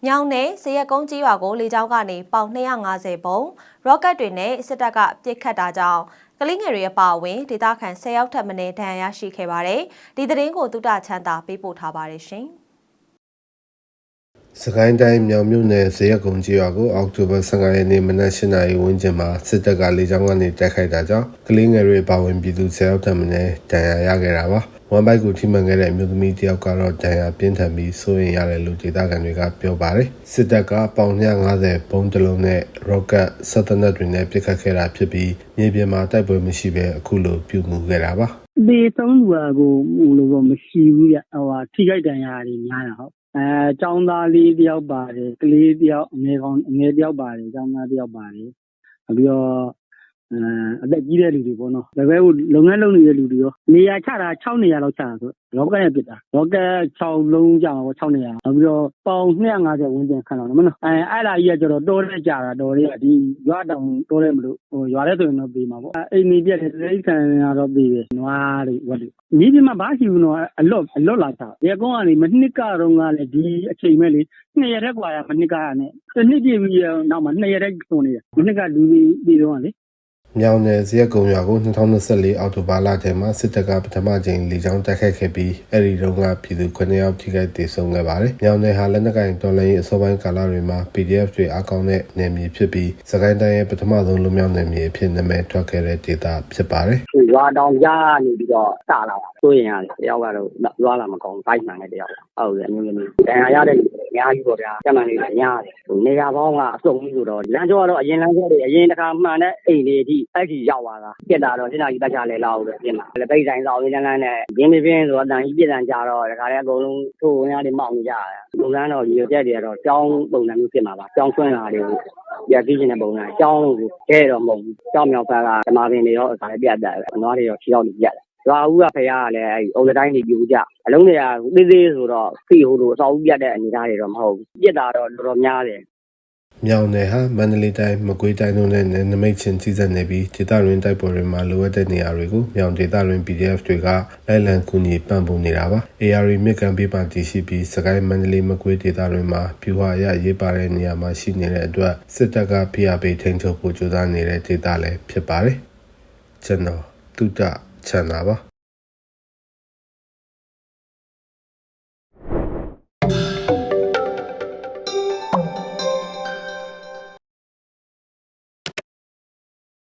။မြောင်နယ်ဇရက်ကုန်းကြီးရွာကိုလေကြောင်းကနေပေါင်250ဘုံရော့ကတ်တွေနဲ့စစ်တပ်ကပစ်ခတ်တာကြောင့်ကလေးငယ်တွေအပါအဝင်ဒေသခံ10ယောက်ထပ်မံဒဏ်ရာရရှိခဲ့ပါတယ်။ဒီသတင်းကိုတုတချမ်းသာပေးပို့ထားပါတယ်ရှင်။စကိုင်းတိုင်းမြောင်မြို့နယ်ဇရက်ကုန်းကြီးရွာကိုအောက်တိုဘာ15ရက်နေ့မနက်၈နာရီဝန်းကျင်မှာစစ်တပ်ကလေကြောင်းကနေတိုက်ခိုက်တာကြောင့်ကလေးငယ်တွေပါဝင်ပြည်သူ10ယောက်ထပ်မံဒဏ်ရာရခဲ့တာပါ။ ဝမ်ဘိုက်ကိုထိမှန်ခဲ့တဲ့အမျိုးသမီးတစ်ယောက်ကတော့ဒဏ်ရာပြင်းထန်ပြီးစိုးရိမ်ရတယ်လို့ဒေသခံတွေကပြောပါတယ်။စစ်တပ်ကပေါင်250ဘုံတစ်လုံးနဲ့ရော့ကတ်ဆက်တနက်တွေနဲ့ပစ်ခတ်ခဲ့တာဖြစ်ပြီးမြေပြင်မှာတိုက်ပွဲမရှိဘဲအခုလိုပြုမှုခဲ့တာပါ။သေဆုံးသူကကိုဟိုလိုပေါ့မရှိဘူးဗျဟိုဟာထိခိုက်ဒဏ်ရာတွေများတာဟုတ်အဲចောင်းသားလေးတယောက်ပါတယ်ကလေးတယောက်အငယ်ကောင်အငယ်တယောက်ပါတယ်ចောင်းသားတယောက်ပါတယ်နောက်ပြီးတော့ အဲအသက်ကြီးတဲ့လူတွေပေါ့နော်ဒါပေမဲ့လုပ်ငန်းလုပ်နေတဲ့လူတွေရောနေရာချတာ6နေရာလောက်ချတာဆိုရောကက်နဲ့ပစ်တာရောကက်6လုံးကြာမှာပေါ့6နေရာနောက်ပြီးတော့ပေါင်250ဝန်းကျင်ခန့်လောက်နော်မနော်အဲအဲ့လာကြီးကကျတော့တော်တဲ့ကြာတာတော်တွေကဒီရွာတောင်တော်တယ်မလို့ဟိုရွာထဲဆိုရင်တော့ပြေးမှာပေါ့အိမ်ကြီးပြက်တယ်တိရစ္ဆာန်ကတော့ပြေးတယ်နွားတွေဝက်တွေမြေပြင်မှာဘာရှိဘူးနော်အလော့အလော့လာချရေကုန်းကနေမနှစ်ကတော့ကလည်းဒီအချိန်မဲ့လေနှစ်ရက်တည်းกว่าရမနှစ်ကရနဲ့တစ်နှစ်ပြည့်ပြီးနောက်မှာနှစ်ရက်တည်းကုန်နေတယ်မနှစ်ကလူကြီးပြီးတော့ကလေ မြောင်နယ်ဇရက်ကုံရွာကို2024အောက်တိုဘာလထဲမှာစစ်တပ်ကပထမကြိမ်လေကြောင်းတိုက်ခိုက်ခဲ့ပြီးအဲ့ဒီတုန်းကပြည်သူ9ယောက်ထိခိုက်ဒေဆုံးခဲ့ပါတယ်။မြောင်နယ်ဟာလက်နက်ကင်တော်လှန်ရေးအစောပိုင်းကာလတွေမှာ PDF တွေအကောင်းတဲ့နယ်မြေဖြစ်ပြီးစကိုင်းတိုင်းရဲ့ပထမဆုံးလူမျိုးနယ်မြေအဖြစ်နာမည်ထွက်ခဲ့တဲ့ဒေသဖြစ်ပါတယ်။ရွာတောင်ကြားနေပြီးတော့စလာတာဆိုရင်ရတယ်တယောက်ကတော့ရွာလာမကောင်းဘိုက်မှန်တဲ့တယောက်ဟုတ်တယ်အမျိုးမျိုးဒဏ်ရာရတဲ့လူတွေ အများကြီးပေါ့ဗျာကျမှန်လေးလည်းညားတယ်နေရာပေါင်းကအစုံကြီးဆိုတော့လမ်းကျောကတော့အရင်လမ်းကျောတွေအရင်တခါမှန်တဲ့အိမ်တွေအထိအဲ့ဒီရောက်သွားတာပြက်တာတော့ရှင်းတာကြီးတက်ချလဲလောက်လို့ပြင်တာလက်ပိတ်ဆိုင်ဆောင်ရင်းလန်းလန်းနဲ့ရင်းနေပြင်းဆိုတော့တန်ကြီးပြက်တန်ကြတော့တခါတည်းအကုန်လုံးထိုးဝင်ရတွေမောက်နေကြရတယ်လူလန်းတော့ရေပြက်တွေကတော့ကြောင်းပုံစံမျိုးဖြစ်မှာပါကြောင်းဆွင်းလာတွေကိုပြက်ပြီးနေတဲ့ပုံစံကြောင်းလို့ခဲတော့မဟုတ်ဘူးကြောင်းမြောက်ဘက်ကဓမ္မပင်တွေရောအခါလေးပြတ်တယ်နွားတွေရောခြေထောက်တွေပြတ်တယ် ရွာဦးကဖရာကလည်းအဲ့အုပ်တိုင်းနေပြူကြအလုံးတွေကသေးသေးဆိုတော့ဖိဟိုလိုအစောဦးပြတ်တဲ့အနေသားတွေတော့မဟုတ်ဘူးပြစ်တာတော့တော်တော်များတယ်မြောင်နယ်ဟာမန္တလေးတိုင်းမကွေးတိုင်းတို့နဲ့နယ်နိမိတ်ချင်းကြီးစပ်နေပြီးဒေသတွင်းတိုက်ပွဲတွေမှာလိုအပ်တဲ့နေရာတွေကိုမြောင်ဒေသတွင်း PDF တွေကလိုက်လံကူညီပံ့ပိုးနေတာပါ။ AR မြစ်ကံပေးပါတည်ရှိပြီးစကိုင်းမန္တလေးမကွေးဒေသတွင်းမှာပြူဟာရရေးပါတဲ့နေရာမှာရှိနေတဲ့အတွက်စစ်တပ်ကဖိအားပေးထိန်းချုပ်ဖို့ကြိုးစားနေတဲ့ဒေသလည်းဖြစ်ပါတယ်။ကျွန်တော်တုဒ္ဒ ချန်တာပါ။